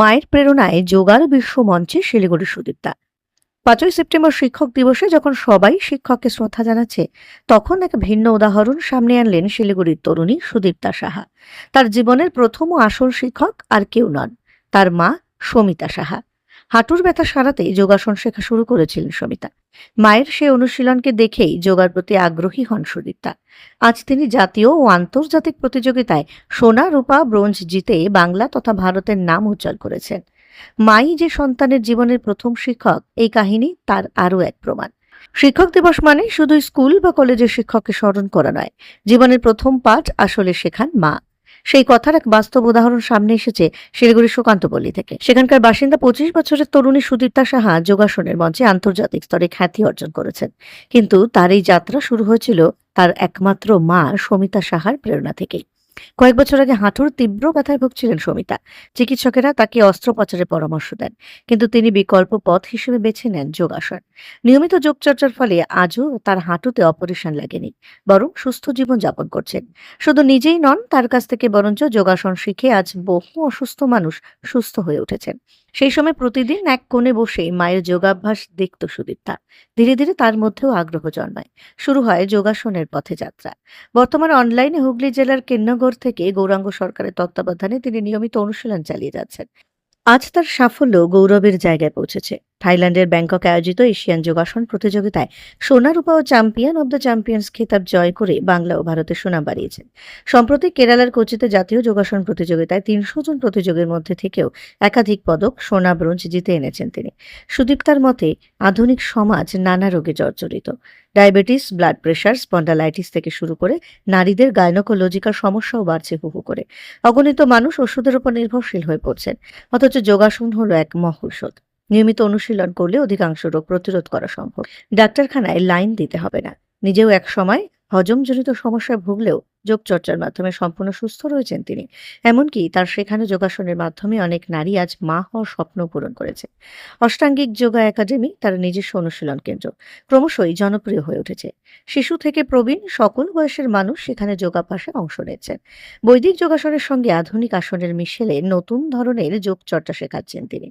মায়ের প্রেরণায় যোগার বিশ্ব মঞ্চে শিলিগুড়ি সুদীপ্তা। পাঁচই সেপ্টেম্বর শিক্ষক দিবসে যখন সবাই শিক্ষককে শ্রদ্ধা জানাচ্ছে, তখন এক ভিন্ন উদাহরণ সামনে আনলেন শিলিগুড়ির তরুণী সুদীপ্তা সাহা। তার জীবনের প্রথম ও আসল শিক্ষক আর কেউ নন, তার মা সমিতা সাহা। হাঁটুর ব্যথা সারাতে যোগাসন শেখা শুরু করেছিলেন সমিতা মায়ের সে অনুশীলনকে দেখেই যোগার প্রতি আগ্রহী হন সুদীপ্তা। আজ তিনি জাতীয় ও আন্তর্জাতিক প্রতিযোগিতায় সোনা, রূপা, ব্রোঞ্জ জিতে বাংলা তথা ভারতের নাম উজ্জ্বল করেছেন। মাই যে সন্তানের জীবনের প্রথম শিক্ষক, এই কাহিনী তার আরও এক প্রমাণ। শিক্ষক দিবস মানে শুধু স্কুল বা কলেজের শিক্ষককে স্মরণ করা নয়, জীবনের প্রথম পাঠ আসলে শেখান মা। সেই কথার এক বাস্তব উদাহরণ সামনে এসেছে শিলিগুড়ির সুকান্তপল্লী থেকে। সেখানকার বাসিন্দা পঁচিশ বছরের তরুণী সুদীপ্তা সাহা যোগাসনের মঞ্চে আন্তর্জাতিক স্তরে খ্যাতি অর্জন করেছেন। কিন্তু তার এই যাত্রা শুরু হয়েছিল তার একমাত্র মা সমিতা সাহার প্রেরণা থেকেই। কয়েক বছর আগে হাঁটুর তীব্র ব্যথায় ভুগছিলেন সমিতা। চিকিৎসকেরা তাকে অস্ত্রোপচারের পরামর্শ দেন, কিন্তু তিনি বিকল্প পথ হিসেবে বেছে নেন যোগাসন। নিয়মিত যোগচর্চার ফলে আজও তার হাঁটুতে অপারেশন লাগেনি, বরং সুস্থ জীবন যাপন করছেন। শুধু নিজেই নন, তার কাছ থেকে বরঞ্চ যোগাসন শিখে আজ বহু অসুস্থ মানুষ সুস্থ হয়ে উঠেছেন। সেই সময় প্রতিদিন এক কোণে বসে মায়ের যোগাভ্যাস দেখত সুদীপ্তা। ধীরে ধীরে তার মধ্যেও আগ্রহ জন্মায়। শুরু হয় যোগাসনের পথে যাত্রা। বর্তমানে অনলাইনে হুগলি জেলার কিন্নগর থেকে গৌরাঙ্গ সরকারের তত্ত্বাবধানে তিনি নিয়মিত অনুশীলন চালিয়ে যাচ্ছেন। আজ তার সাফল্য গৌরবের জায়গায় পৌঁছেছে। থাইল্যান্ডের ব্যাংককে আয়োজিত এশিয়ান যোগাসন প্রতিযোগিতায় সোনা রূপা ও চ্যাম্পিয়ন অব দ্য চ্যাম্পিয়ন্স খেতাব জয় করে বাংলা ও ভারতের সুনাম বাড়িয়েছেন। সম্প্রতি কেরালার কোচিতে জাতীয় যোগাসন প্রতিযোগিতায় তিনশো জন প্রতিযোগীর মধ্যে থেকেও একাধিক পদক, সোনা, ব্রোঞ্জ জিতে এনেছেন তিনি। সুদীপ্তার মতে, আধুনিক সমাজ নানা রোগে জর্জরিত। ডায়াবেটিস, ব্লাড প্রেশার স্পন্ডালাইটিস থেকে শুরু করে নারীদের গাইনোকোলজিক্যাল সমস্যাও বাড়ছে হু হু করে। অগণিত মানুষ ওষুধের উপর নির্ভরশীল হয়ে পড়ছেন। অথচ যোগাসন হলো এক মহৌষধ নিয়মিত অনুশীলন করলে অধিকাংশ রোগ প্রতিরোধ করা সম্ভব। ডাক্তারখানায় লাইন দিতে হবে না। নিজেও এক সময় হজমজনিত সমস্যায় ভুগলেও যোগচর্চার মাধ্যমে সম্পূর্ণ সুস্থ রয়েছেন তিনি। এমনকি তার শেখানো যোগাসনের মাধ্যমে অনেক নারী আজ মা হওয়ার স্বপ্ন পূরণ করেছে। অষ্টাঙ্গিক যোগা একাডেমি তার নিজস্ব অনুশীলন কেন্দ্র। ক্রমশই জনপ্রিয় হয়ে উঠেছে। শিশু থেকে প্রবীণ সকল বয়সের মানুষ সেখানে যোগাভ্যাসে অংশ নিচ্ছেন বৈদিক যোগাসনের সঙ্গে আধুনিক আসনের মিশেলে নতুন ধরনের যোগচর্চা শেখাচ্ছেন তিনি।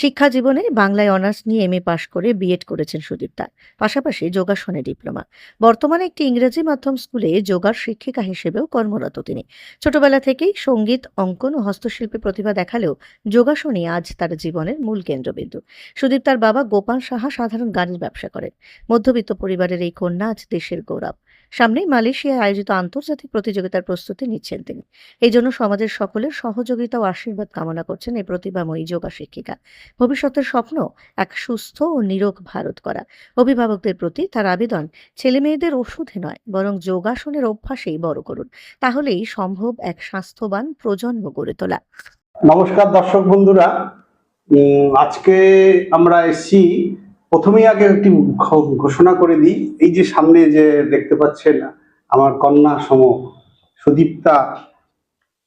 শিক্ষা জীবনে বাংলায় অনার্স নিয়ে এম এ পাশ করে বিএড করেছেন সুদীপ্তা পাশাপাশি যোগাসনে ডিপ্লোমা। বর্তমানে একটি ইংরেজি মাধ্যম স্কুলে যোগার শিক্ষিকা হিসেবেও কর্মরত তিনি। ছোটবেলা থেকেই সংগীত, অঙ্কন ও হস্তশিল্পে প্রতিভা দেখালেও যোগাসনই আজ তার জীবনের মূল কেন্দ্রবিন্দু। সুদীপ্তার বাবা গোপাল সাহা সাধারণ গানের ব্যবসা করেন। মধ্যবিত্ত পরিবারের এই কন্যা আজ দেশের গৌরব। সামনেই মালয়েশিয়ায় আয়োজিত আন্তর্জাতিক প্রতিযোগিতার প্রস্তুতি নিচ্ছেন তিনি। এই জন্য সমাজের সকলের সহযোগিতা ও আশীর্বাদ কামনা করছেন এই প্রতিভাময়ী যোগা শিক্ষিকা। ভবিষ্যতের স্বপ্ন, এক সুস্থ ও নিরোগ ভারত করা। অভিভাবকদের প্রতি তার আবেদন ছেলে মেয়েদের ওষুধে নয়, বরং যোগাসনের অভ্যাসেই বড় করুন। তাহলেই সম্ভব এক স্বাস্থ্যবান প্রজন্ম গড়ে তোলা। নমস্কার দর্শক বন্ধুরা। আজকে আমরা এসছি প্রথমেই আগে একটি ঘোষণা করে দিই। এই যে সামনে যে দেখতে পাচ্ছেন, আমার কন্যা সম, সুদীপ্তা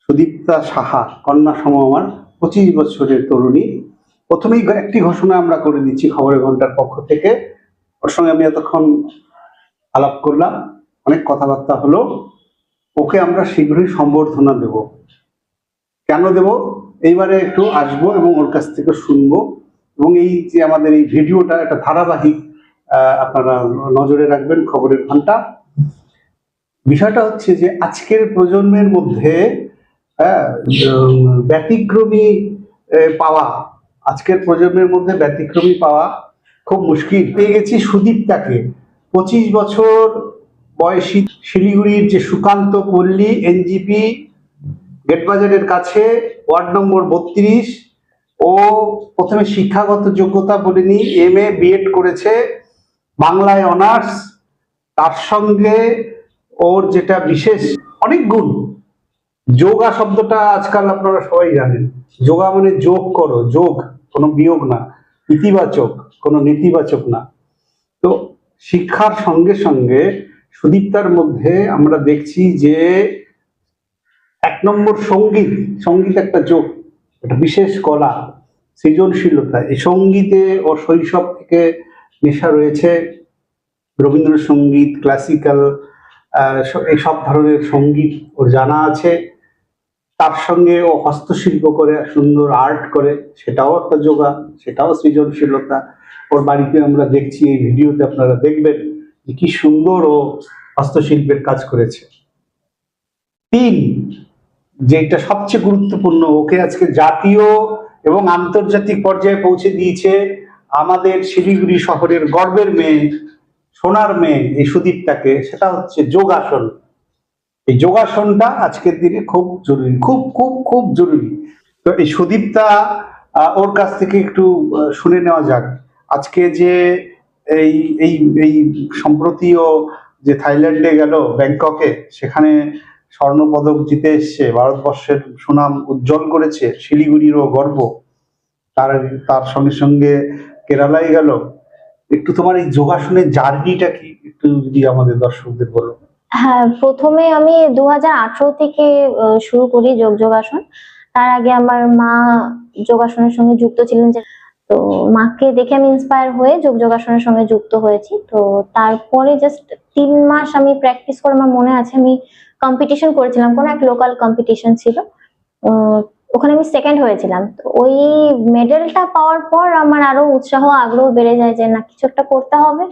সুদীপ্তা সাহা, কন্যা সম আমার পঁচিশ বছরের তরুণী। প্রথমেই একটি ঘোষণা আমরা করে দিচ্ছি খবরের ঘণ্টার পক্ষ থেকে। ওর সঙ্গে আমি এতক্ষণ আলাপ করলাম। অনেক কথাবার্তা হলো। ওকে আমরা শীঘ্রই সম্বর্ধনা দেব। কেন দেব? এইবারে একটু আসব এবং ওর কাছ থেকে শুনব। এবং এই যে আমাদের এই ভিডিওটা একটা ধারাবাহিক আপনারা নজরে রাখবেন খবরের ঘণ্টা। বিষয়টা হচ্ছে যে আজকের প্রজন্মের মধ্যে হ্যাঁ, ব্যতিক্রমী পাওয়া আজকের প্রজন্মের মধ্যে ব্যতিক্রমী পাওয়া খুব মুশকিল। পেয়ে গেছি সুদীপটাকে পঁচিশ বছর বয়সী শিলিগুড়ির যে সুকান্ত পল্লী এনজিপি গেটবাজারের কাছে ওয়ার্ড নম্বর বত্রিশ ও প্রথমে শিক্ষাগত যোগ্যতা বলিনি এম এ বিএড করেছে, বাংলায় অনার্স, তার সঙ্গে ওর যেটা বিশেষ, অনেক গুণ। যোগা শব্দটা আজকাল আপনারা সবাই জানেন। যোগা মানে যোগ করো, যোগ, কোনো বিয়োগ না, ইতিবাচক, কোনো নেতিবাচক না। তো শিক্ষার সঙ্গে সঙ্গে সুদীপ্তার মধ্যে আমরা দেখছি যে এক নম্বর সংগীত সংগীত একটা যোগ। একটা বিশেষ কলা, সৃজনশীলতা, এই সঙ্গীতে ও শৈশব থেকে নেশা রয়েছে। রবীন্দ্রসঙ্গীত ক্লাসিক্যাল এই সব ধরনের সংগীত ওর জানা আছে। তার সঙ্গে ও হস্তশিল্প করে, সুন্দর আর্ট করে, সেটাও একটা যোগা, সেটাও সৃজনশীলতা। ওর বাড়িতে আমরা দেখছি, এই ভিডিওতে আপনারা দেখবেন যে কি সুন্দর ও হস্তশিল্পের কাজ করেছে। তিন যেটা সবচেয়ে গুরুত্বপূর্ণ, ওকে আজকে জাতীয় এবং আন্তর্জাতিক পর্যায়ে পৌঁছে দিয়েছে আমাদের শিলিগুড়ি শহরের গর্বের মেয়ে, সোনার মেয়ে এই সুদীপটাকে। সেটা হচ্ছে যোগাসন। এই যোগাসনটা আজকের দিনে খুব জরুরি, খুব খুব খুব জরুরি। তো এই সুদীপটা ওর কাছ থেকে একটু শুনে নেওয়া যাক। আজকে যে এই এই এই সম্প্রতিও যে থাইল্যান্ডে গেল, ব্যাংককে, সেখানে স্বর্ণপদক জিতে এসছে ভারতবর্ষের সুনাম উজ্জ্বল করেছে, শিলিগুড়িরও গর্ব। তার তার সঙ্গে সঙ্গে কেরালায় গেল। একটু তোমার এই যোগাসনের জার্নিটা কি? একটু যদি আমাদের দর্শকদের বলো। হ্যাঁ প্রথমে আমি দুহাজার আঠারো থেকে শুরু করি যোগ যোগাসন। তার আগে আমার মা যোগাসনের সঙ্গে যুক্ত ছিলেন যে, তো মাকে দেখে আমি ইন্সপায়ার হয়ে যোগ যোগাসনের সঙ্গে যুক্ত হয়েছি। তো তারপরে জাস্ট তিন মাস আমি প্র্যাকটিস করে আমার মনে আছে, আমি কম্পিটিশন করেছিলাম কোনো এক লোকাল কম্পিটিশন ছিল। ওখানে আমি সেকেন্ড হয়েছিলাম। তো ওই মেডেলটা পাওয়ার পর আমার আরও উৎসাহ আগ্রহ বেড়ে যায় যে না কিছু একটা করতে হবে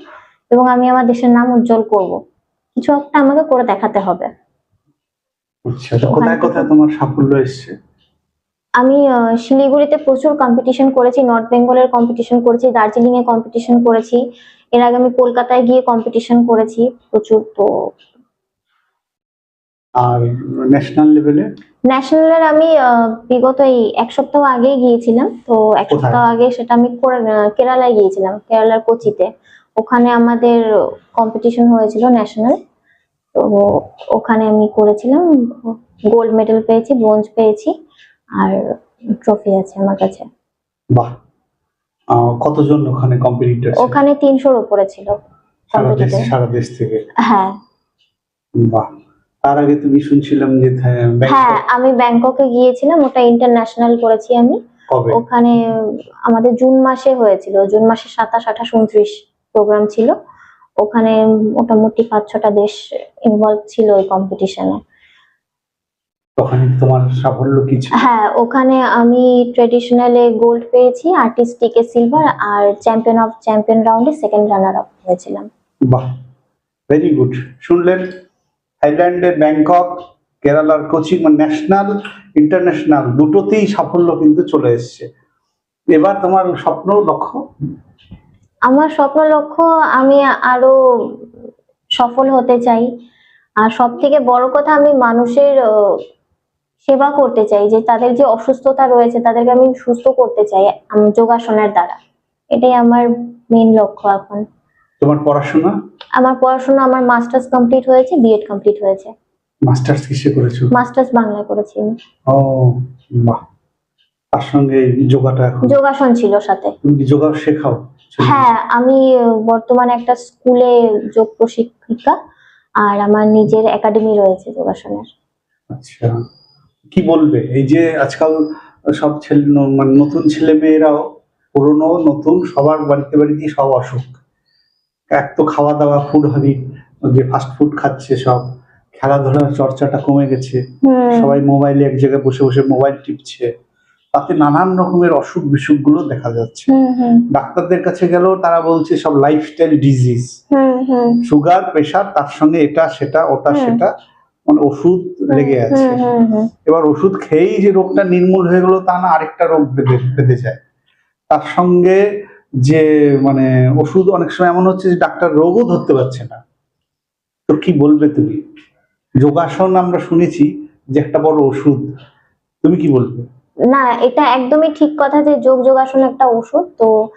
এবং আমি আমার দেশের নাম উজ্জ্বল করব। কিছু একটা আমাকে করে দেখাতে হবে। আচ্ছা তো কোথায় কোথায় তোমার সাফল্য এসছে? আমি শিলিগুড়িতে প্রচুর কম্পিটিশন করেছি নর্থ বেঙ্গলের কম্পিটিশন করেছি দার্জিলিং এ কম্পিটিশন করেছি এর আগে আমি কলকাতায় গিয়ে কম্পিটিশন করেছি প্রচুর। তো আর ন্যাশনাল লেভেলে ন্যাশনালের আমি বিগত এই এক সপ্তাহ আগেই গিয়েছিলাম। তো এক সপ্তাহ আগে সেটা আমি করে- কেরালায় গিয়েছিলাম কেরালার কোচিতে। ওখানে আমাদের কম্পিটিশন হয়েছিল ন্যাশনাল তো ওখানে আমি করেছিলাম গোল্ড মেডেল পেয়েছি ব্রোঞ্জ পেয়েছি আর ট্রফি আছে আমার কাছে। বাহ! কতজন ওখানে কম্পিটিটর ওখানে তিনশোর উপরে ছিল। সারা দেশ থেকে? হ্যাঁ। বাহ! তার আগে তুমি শুনছিলাম যে হ্যাঁ আমি ব্যাংককে গিয়েছিলাম ওটা ইন্টারন্যাশনাল করেছি আমি। ওখানে আমাদের জুন মাসে হয়েছিল জুন মাসে সাতাশ আঠাশ উনত্রিশ প্রোগ্রাম ছিল। ওখানে মোটামুটি পাঁচ ছটা দেশ ইনভলভ ছিল ওই কম্পিটিশনে ওখানে তোমার সাফল্য কি ছিল? হ্যাঁ ওখানে আমি ট্রেডিশনালে গোল্ড পেয়েছি আর্টিস্টিকে সিলভার আর চ্যাম্পিয়ন অফ চ্যাম্পিয়ন রাউন্ডে সেকেন্ড রানার আপ হয়েছিলাম। বাহ ভেরি গুড শুনলেন? থাইল্যান্ডের ব্যাংকক, কেরালার কোচিং ন্যাশনাল, ইন্টারন্যাশনাল দুটোতেই সাফল্য কিন্তু চলে এসছে। এবার তোমার স্বপ্ন লক্ষ্য? আমার স্বপ্ন লক্ষ্য, আমি আরও সফল হতে চাই। আর সব থেকে বড় কথা, আমি মানুষের সেবা করতে চাই, যে তাদের যে অসুস্থতা রয়েছে, তাদেরকে আমি সুস্থ করতে চাই যোগাসনের দ্বারা। এটাই আমার মেন লক্ষ্য এখন। তোমার পড়াশোনা? আমার পড়াশোনা আমার মাস্টার্স কমপ্লিট হয়েছে বিএড কমপ্লিট হয়েছে। মাস্টার্স কিসে করেছ? মাস্টার্স বাংলায় করেছি ও বাহ। তার সঙ্গে যোগাটা এখন? যোগাসন ছিল সাথে। তুমি কি যোগা শেখাও? হ্যাঁ আমি বর্তমানে একটা স্কুলে যোগ প্রশিক্ষিকা আর আমার নিজের একাডেমি রয়েছে যোগাসনের। আচ্ছা। কি বলবে? এই যে আজকাল সব ছেলে মানে নতুন ছেলে মেয়েরাও পুরনো নতুন সবার বাড়িতে বাড়িতে সব অসুখ এক তো খাওয়া দাওয়া ফুড হ্যাবিট যে ফাস্ট ফুড খাচ্ছে সব খেলাধুলার চর্চাটা কমে গেছে। সবাই মোবাইলে এক জায়গায় বসে বসে মোবাইল টিপছে। তাতে নানান রকমের অসুখ বিসুখগুলো দেখা যাচ্ছে। ডাক্তারদের কাছে গেলেও তারা বলছে সব লাইফস্টাইল ডিজিজ সুগার প্রেশার তার সঙ্গে এটা সেটা ওটা সেটা মানে ওষুধ লেগে আছে। এবার ওষুধ খেয়েই যে রোগটা নির্মূল হয়ে গেল তা না আরেকটা রোগ বেঁধে বেঁধে যায়। তার সঙ্গে যে মানে ওষুধ অনেক সময় এমন হচ্ছে যে ডাক্তার রোগও ধরতে পারছে না। তো কি বলবে তুমি? যোগাসন আমরা শুনেছি যে একটা বড় ওষুধ। তুমি কি বলবে? না, এটা একদমই ঠিক কথা যে যোগ যোগাসন একটা ওষুধ। তো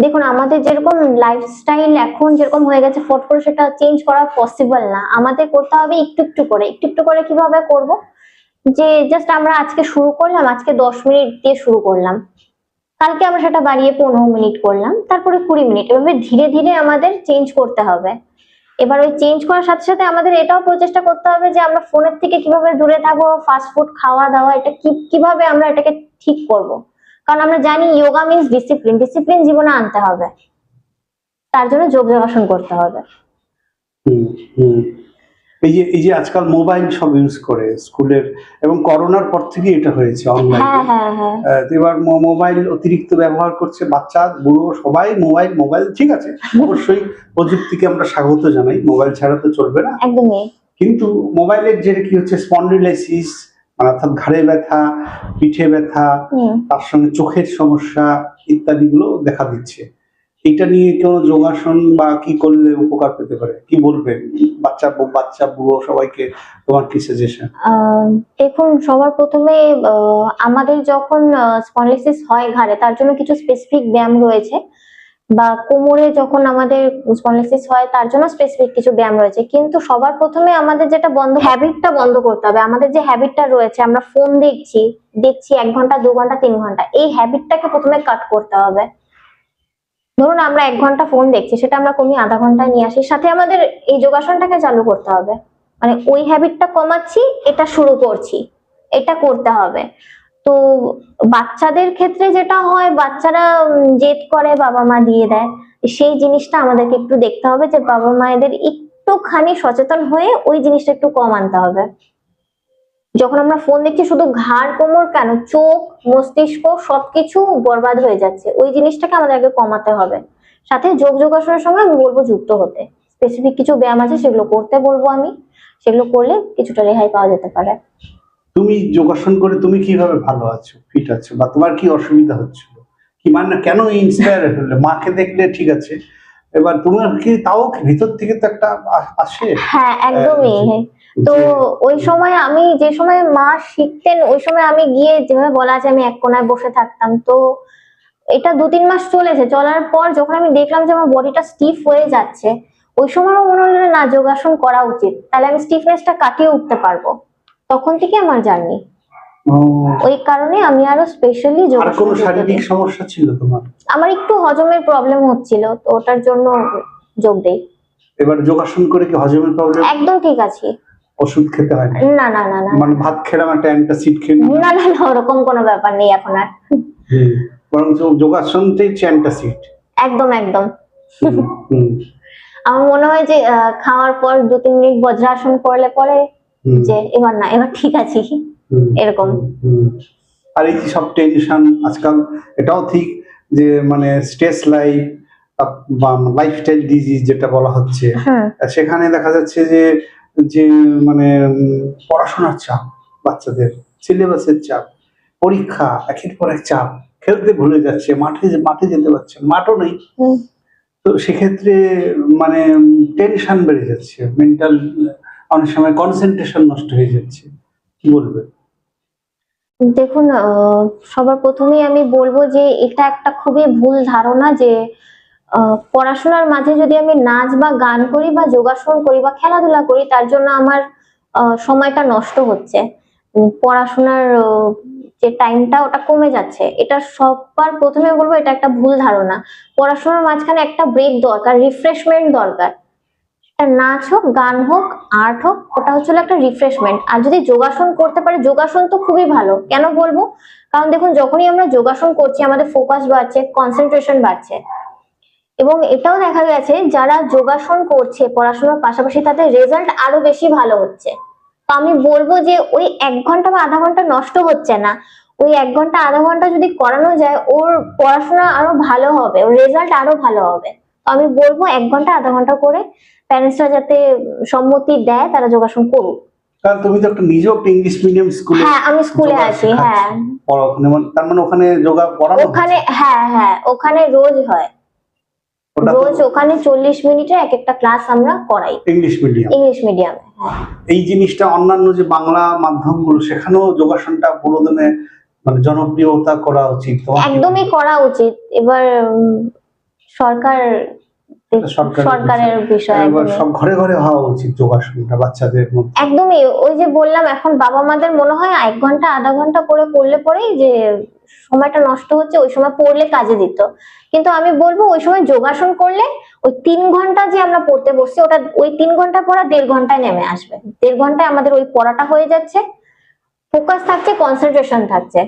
দেখুন, আমাদের যেরকম লাইফস্টাইল এখন যেরকম হয়ে গেছে ফট করে সেটা চেঞ্জ করা পসিবল না। আমাদের করতে হবে একটু একটু করে। একটু একটু করে কীভাবে করব? যে জাস্ট আমরা আজকে শুরু করলাম, আজকে দশ মিনিট দিয়ে শুরু করলাম। কালকে আমরা সেটা বাড়িয়ে পনেরো মিনিট করলাম, তারপরে কুড়ি মিনিট। এভাবে ধীরে ধীরে আমাদের চেঞ্জ করতে হবে। এবার ওই চেঞ্জ করার সাথে সাথে আমাদের এটাও প্রচেষ্টা করতে হবে যে আমরা ফোনের থেকে কীভাবে দূরে থাকব ফাস্ট ফুড খাওয়া দাওয়া, এটা কি, কীভাবে আমরা এটাকে ঠিক করব? কারণ আমরা জানি যোগা মিন্স ডিসিপ্লিন ডিসিপ্লিন জীবনে আনতে হবে। তার জন্য যোগ যোগাসন করতে হবে। এই যে এই যে আজকাল মোবাইল সব ইউজ করে স্কুলের এবং করোনার পর থেকে এটা হয়েছে হ্যাঁ অনলাইনে হ্যাঁ। হ্যাঁ এবার মোবাইল অতিরিক্ত ব্যবহার করছে বাচ্চা বুড়ো সবাই মোবাইল মোবাইল ঠিক আছে। অবশ্যই প্রযুক্তিকে আমরা স্বাগত জানাই। মোবাইল ছাড়া তো চলবে না। একদমই। কিন্তু মোবাইলের যেটা কি হচ্ছে স্পন্ডিলাইসিস মানে অর্থাৎ ঘাড়ে ব্যথা পিঠে ব্যথা তার সঙ্গে চোখের সমস্যা ইত্যাদিগুলো দেখা দিচ্ছে। এটা নিয়ে কোনো যোগাসন বা কি করলে উপকার পেতে পারে? কি বলবেন বাচ্চা বাচ্চা, বুড়ো সবাইকে তোমার কি সাজেশন দেখুন, সবার প্রথমে আমাদের যখন স্পন্ডিলাইসিস হয় ঘাড়ে, তার জন্য কিছু স্পেসিফিক ব্যায়াম রয়েছে। বা কোমরে যখন আমাদের স্পন্ডিলাইসিস হয়, তার জন্য স্পেসিফিক কিছু ব্যায়াম রয়েছে। কিন্তু সবার প্রথমে আমাদের যেটা বন্ধ হ্যাবিটটা বন্ধ করতে হবে। আমাদের যে হ্যাবিটটা রয়েছে, আমরা ফোন দেখছি দেখছি এক ঘণ্টা, দু ঘণ্টা, তিন ঘণ্টা, এই হ্যাবিটটাকে প্রথমে কাট করতে হবে। ধরুন আমরা এক ঘণ্টা ফোন দেখছি, সেটা আমরা কমিয়ে আধা ঘন্টায় নিয়ে আসি। সাথে আমাদের এই যোগাসনটাকে চালু করতে হবে। মানে ওই হ্যাবিটটা কমাচ্ছি, এটা শুরু করছি। এটা করতে হবে। তো বাচ্চাদের ক্ষেত্রে যেটা হয়, বাচ্চারা জেদ করে বাবা মা দিয়ে দেয়। সেই জিনিসটা আমাদেরকে একটু দেখতে হবে যে বাবা মায়েদের একটুখানি সচেতন হয়ে ওই জিনিসটা একটু কম আনতে হবে। যখন আমরা ফোন দেখছি শুধু ঘাড় কোমর কেন? চোখ মস্তিষ্ক সবকিছু বরবাদ হয়ে যাচ্ছে। ওই জিনিসটাকে আমাদেরকে কমাতে হবে। সাথে যোগ যোগাসনের সঙ্গে আমি বলব যুক্ত হতে। স্পেসিফিক কিছু ব্যায়াম আছে সেগুলো করতে বলব আমি। সেগুলো করলে কিছুটা রেহাই পাওয়া যেতে পারে। তুমি যোগাসন করে তুমি কীভাবে ভালো আছো ফিট আছো বা তোমার কি অসুবিধা হচ্ছিল? কি মানে কেন ইন্সপায়ার হলে? মাকে দেখলে ঠিক আছে এবার তোমার কি তাও ভিতর থেকে তো একটা আসে? হ্যাঁ একদমই। তো ওই সময় আমি যে সময় মা শিখতেন ওই সময় আমি গিয়ে যেভাবে বলা আছে আমি এক কোনায় বসে থাকতাম। তো এটা দু তিন মাস চলেছে। চলার পর যখন আমি দেখলাম যে আমার বডিটা স্টিফ হয়ে যাচ্ছে ওই সময় মনে হলো না যোগাসন করা উচিত। তাহলে আমি স্টিফনেসটা কাটিয়ে উঠতে পারব। তখন থেকে আমার জার্নি। ওই কারণে আমি আরও স্পেশালি আর যোগাসন কোনো শারীরিক সমস্যা ছিল তোমার? আমার একটু হজমের প্রবলেম হচ্ছিল তো ওটার জন্য যোগ দেই। এবার যোগাসন করে কি হজমের প্রবলেম একদম ঠিক আছে। ওষুধ খেতে হয় না না না না মানে ভাত খেলাম একটা অ্যান্টাসিড খেয়ে নিলাম। না না না ওরকম কোনো ব্যাপার নেই এখন আর। হুম। বরং যোগাসনটাই হচ্ছে অ্যান্টাসিড একদম একদম। আমার মনে হয় যে আহ, খাওয়ার পর দু তিন মিনিট বজ্রাসন করলে পরে যে এবার না এবার ঠিক আছি। এরকম। আর এই যে সব টেনশন আজকাল এটাও ঠিক যে মানে স্ট্রেস লাইফ বা লাইফস্টাইল ডিজিজ যেটা বলা হচ্ছে। সেখানে দেখা যাচ্ছে যে যে মানে পড়াশোনার চাপ বাচ্চাদের সিলেবাসের চাপ পরীক্ষা একের পর এক চাপ খেলতে ভুলে যাচ্ছে মাঠে মাঠে যেতে পারছে মাঠও নেই। তো সেক্ষেত্রে মানে টেনশন বেড়ে যাচ্ছে মেন্টাল অনেক সময় কনসেন্ট্রেশন নষ্ট হয়ে যাচ্ছে কি বলবে? দেখুন সবার প্রথমেই আমি বলব যে এটা একটা খুবই ভুল ধারণা যে পড়াশোনার মাঝে যদি আমি নাচ বা গান করি বা যোগাসন করি বা খেলাধুলা করি, তার জন্য আমার সময়টা নষ্ট হচ্ছে। পড়াশোনার যে টাইমটা ওটা কমে যাচ্ছে। এটা সবার প্রথমে বলব, এটা একটা ভুল ধারণা। পড়াশোনার মাঝখানে একটা ব্রেক দরকার রিফ্রেশমেন্ট দরকার। নাচ হোক, গান হোক আর্ট হোক, ওটা হচ্ছে একটা রিফ্রেশমেন্ট আর যদি যোগাসন করতে পারে, যোগাসন তো খুবই ভালো। কেন বলব? কারণ দেখুন, যখনই আমরা যোগাসন করছি, আমাদের ফোকাস বাড়ছে কনসেন্ট্রেশন বাড়ছে। এবং এটাও দেখা গেছে যারা যোগাসন করছে পড়াশোনার পাশাপাশি তাদের রেজাল্ট আরও বেশি ভালো হচ্ছে। তো আমি বলব যে ওই এক ঘণ্টা বা আধা ঘণ্টা নষ্ট হচ্ছে না। ওই এক ঘণ্টা আধা ঘণ্টা যদি করানো যায় ওর পড়াশোনা আরও ভালো হবে ওর রেজাল্ট আরও ভালো হবে। তো আমি বলব এক ঘণ্টা আধা ঘণ্টা করে প্যারেন্টসরা যাতে সম্মতি দেয় তারা যোগাসন করুক। কারণ তুমি তো একটা নিজেও একটা ইংলিশ মিডিয়াম স্কুলে হ্যাঁ আমি স্কুলে আছি হ্যাঁ। মানে তার মানে ওখানে যোগা পড়ানো ওখানে হ্যাঁ হ্যাঁ ওখানে রোজ হয়। রোজ ওখানে চল্লিশ মিনিটে এক একটা ক্লাস আমরা করাই। ইংলিশ মিডিয়াম ইংলিশ মিডিয়ামে এই জিনিসটা অন্যান্য যে বাংলা মাধ্যমগুলো সেখানেও যোগাসনটা পুরোদমে মানে জনপ্রিয়তা করা উচিত। একদমই করা উচিত। এবার সরকার সরকারের বিষয়। এবার সব ঘরে ঘরে হওয়া উচিত যোগাসনটা বাচ্চাদের মধ্যে। একদমই। ওই যে বললাম এখন বাবা মাদের মনে হয় এক ঘণ্টা আধা ঘণ্টা করে করলে পরেই যে সময়টা নষ্ট হচ্ছে, ওই সময় পড়লে কাজে দিত। কিন্তু আমি বলব, ওই সময় যোগাসন করলে ওই তিন ঘণ্টা যে আমরা পড়তে বসছি, ওটা ওই তিন ঘণ্টা পড়া দেড় ঘন্টায় নেমে আসবে। দেড় ঘন্টায় আমাদের ওই পড়াটা হয়ে যাচ্ছে ফোকাস থাকছে কনসেন্ট্রেশন থাকছে।